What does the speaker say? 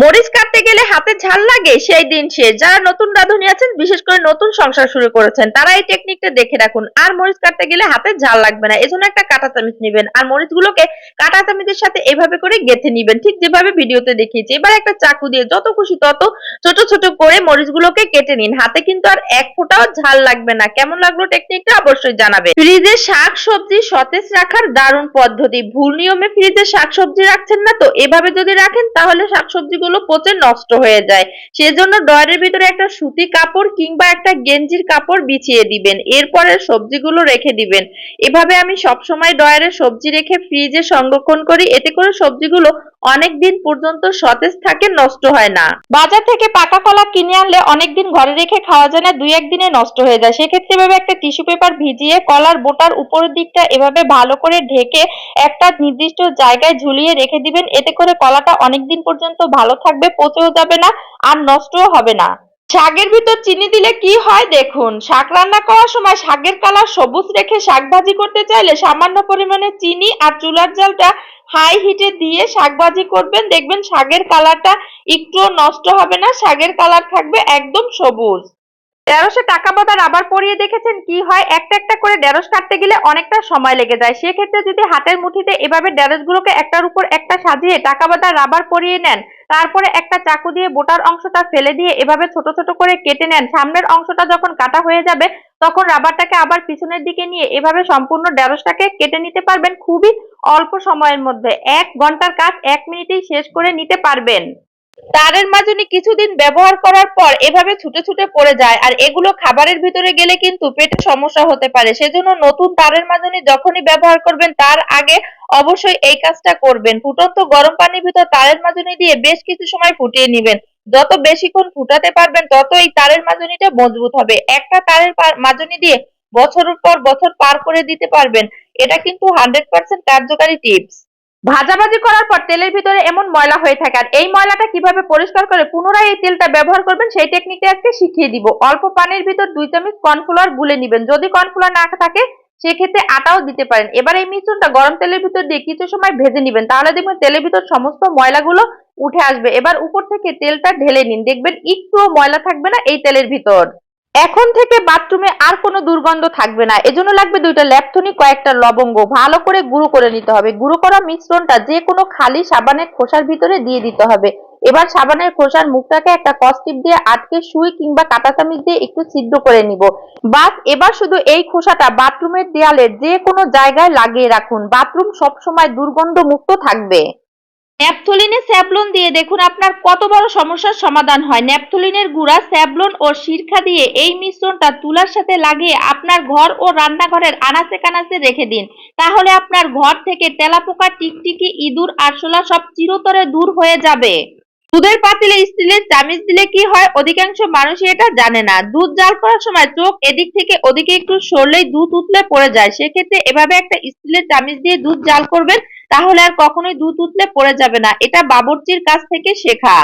মরিচ কাটতে গেলে হাতে ঝাল লাগে, সেই দিন শেষ যারা নতুন রাঁধুনি আছেন, বিশেষ করে নতুন সংসার শুরু করেছেন, তারা এই টেকনিকটা দেখে রাখুন। আর মরিচ কাটতে গেলে হাতে ঝাল লাগবে না। এজন্য একটা কাঁটা চামচ নেবেন আর মরিচগুলোকে কাঁটা চামচের সাথে এভাবে করে গেঁথে নিবেন। ঠিক যেভাবে ভিডিওতে দেখিয়েছি, এবার একটা চাকু দিয়ে যত খুশি তত ছোট ছোট করে মরিচগুলোকে কেটে নিন। হাতে কিন্তু আর এক ফোঁটাও ঝাল লাগবে না। কেমন লাগল টেকনিকটা অবশ্যই জানাবে ফ্রিজে শাক সবজি সতেজ রাখার দারুণ পদ্ধতি। ভুল নিয়মে ফ্রিজে শাক সবজি রাখছেন না তো? এভাবে যদি রাখেন, তাহলে শাকসবজিগুলো পচে নষ্ট হয়ে যায়। সেজন্য ডয়ারের ভিতরে একটা সুতি কাপড় কিংবা একটা গেঞ্জির কাপড় বিছিয়ে দিবেন। এরপরে সবজিগুলো রেখে দিবেন। এভাবে আমি সবসময় ডয়ারে সবজি রেখে ফ্রিজে সংরক্ষণ করি। এতে করে সবজিগুলো অনেক দিন পর্যন্ত সতেজ থাকে, নষ্ট হয় না। বাজার থেকে পাকা কলা কিনে আনলে অনেক দিন ঘরে রেখে খাওয়া যায় না, দুই একদিনে নষ্ট হয়ে যায়। সেক্ষেত্রে এভাবে একটা টিস্যু পেপার ভিজিয়ে কলার বোটার উপরের দিকটা এভাবে ভালো করে ঢেকে একটা নির্দিষ্ট জায়গায় ঝুলিয়ে রেখে দিবেন। এতে করে কলাটা অনেক দিন পর্যন্ত ভালো থাকবে, পচেও যাবে না আর নষ্টও হবে না। শাকের ভিতর চিনি দিলে কি হয় দেখুন। শাক রান্না করার সময় শাকের কালার সবুজ রেখে শাক ভাজি করতে চাইলে সামান্য পরিমাণে চিনি আর চুলার জালটা হাই হিটে দিয়ে শাক ভাজি করবেন। দেখবেন শাকের কালারটা একটুও নষ্ট হবে না, শাকের কালার থাকবে একদম সবুজ। ঢেঁড়সে টাকা বাদার আবার পরিয়ে দেখেছেন কি হয়? একটা একটা করে ঢেঁড়স কাটতে গেলে অনেকটা সময় লেগে যায়। সেক্ষেত্রে যদি হাতের মুঠিতে এভাবে ঢেঁড়সগুলোকে একটার উপর একটা সাজিয়ে টাকা বাদার রাবার পরিয়ে নেন, তারপরে একটা চাকু দিয়ে বোটার অংশটা ফেলে দিয়ে এভাবে ছোট ছোট করে কেটে নেন, সামনের অংশটা যখন কাটা হয়ে যাবে, তখন রাবারটাকে আবার পিছনের দিকে নিয়ে এভাবে সম্পূর্ণ ঢেঁড়সটাকে কেটে নিতে পারবেন খুবই অল্প সময়ের মধ্যে। এক ঘণ্টার কাজ এক মিনিটেই শেষ করে নিতে পারবেন। তারের মাজনি কিছুদিন ব্যবহার করার পর এভাবে ছুটে ছুটে পড়ে যায়, আর এগুলো খাবারের ভিতরে গেলে কিন্তু পেটে সমস্যা হতে পারে। সেজন্য নতুন তারের মাজনি যখনই ব্যবহার করবেন, তার আগে অবশ্যই এই কাজটা করবেন। ফুটন্ত গরম পানির ভিতর তারের মাজনি দিয়ে বেশ কিছু সময় ফুটিয়ে নেবেন। যত বেশিক্ষণ ফুটাতে পারবেন, তত এই তারের মাজনিটা মজবুত হবে। একটা তারের মাজনি দিয়ে বছরের পর বছর পার করে দিতে পারবেন। এটা কিন্তু হান্ড্রেড পার্সেন্ট কার্যকারী টিপস ভাজাভাজি করার পর তেলের ভিতরে এমন ময়লা হয়ে থাকে। আর এই ময়লাটা কীভাবে পরিষ্কার করে পুনরায় এই তেলটা ব্যবহার করবেন, সেই টেকনিকটা আজকে শিখিয়ে দিব। অল্প পানির ভিতর দুই চামচ কর্নফ্লাওয়ার গুলে নিবেন। যদি কর্নফ্লাওয়ার না থাকে, সেক্ষেত্রে আটাও দিতে পারেন। এবার এই মিশ্রণটা গরম তেলের ভিতর দিয়ে কিছু সময় ভেজে নিবেন। তাহলে দেখবেন তেলের ভিতর সমস্ত ময়লাগুলো উঠে আসবে। এবার উপর থেকে তেলটা ঢেলে নিন। দেখবেন একটুও ময়লা থাকবে না এই তেলের ভিতর। এখন থেকে বাথরুমে আর কোনো দুর্গন্ধ থাকবে না। এজন্য লাগবে দুইটা ল্যাপথনি কয়েকটা লবঙ্গ। ভালো করে গুঁড়ো করে নিতে হবে। গুঁড়ো করা মিশ্রণটা যে কোনো খালি সাবানের খোসার ভিতরে দিয়ে দিতে হবে। এবার সাবানের খোসার মুখটাকে একটা কস্টিপ দিয়ে আটকে সুই কিংবা কাঁটা চামিচ দিয়ে একটু ছিদ্র করে নিব। বাস, এবার শুধু এই খোসাটা বাথরুমের দেয়ালে যে কোনো জায়গায় লাগিয়ে রাখুন। বাথরুম সবসময় দুর্গন্ধ মুক্ত থাকবে। ন্যাপথলিনে স্যাভলন দিয়ে দেখুন আপনার কত বড় সমস্যার সমাধান হয়। ন্যাপথলিনের গুঁড়া স্যাভলন ও শিরখা দিয়ে এই মিশ্রণটা তুলার সাথে লাগিয়ে আপনার ঘর ও রান্নাঘরের আনাচে কানাচে রেখে দিন। তাহলে আপনার ঘর থেকে তেলাপোকা, টিকটিকি, ইঁদুর, আরশোলা সব চিরতরে দূর হয়ে যাবে। দুধের পাতিলে স্টিলের চামিচ দিলে কি হয়? অধিকাংশ মানুষই এটা জানে না। দুধ জাল করার সময় চোখ এদিক থেকে ওদিকে একটু সরলেই দুধ উতলে পড়ে যায়। সেক্ষেত্রে এভাবে একটা স্টিলের চামিচ দিয়ে দুধ জাল করবেন। তাহলে আর কখনোই দুধ উতলে পড়ে যাবে না। এটা বাবুর্চির কাছ থেকে শেখা।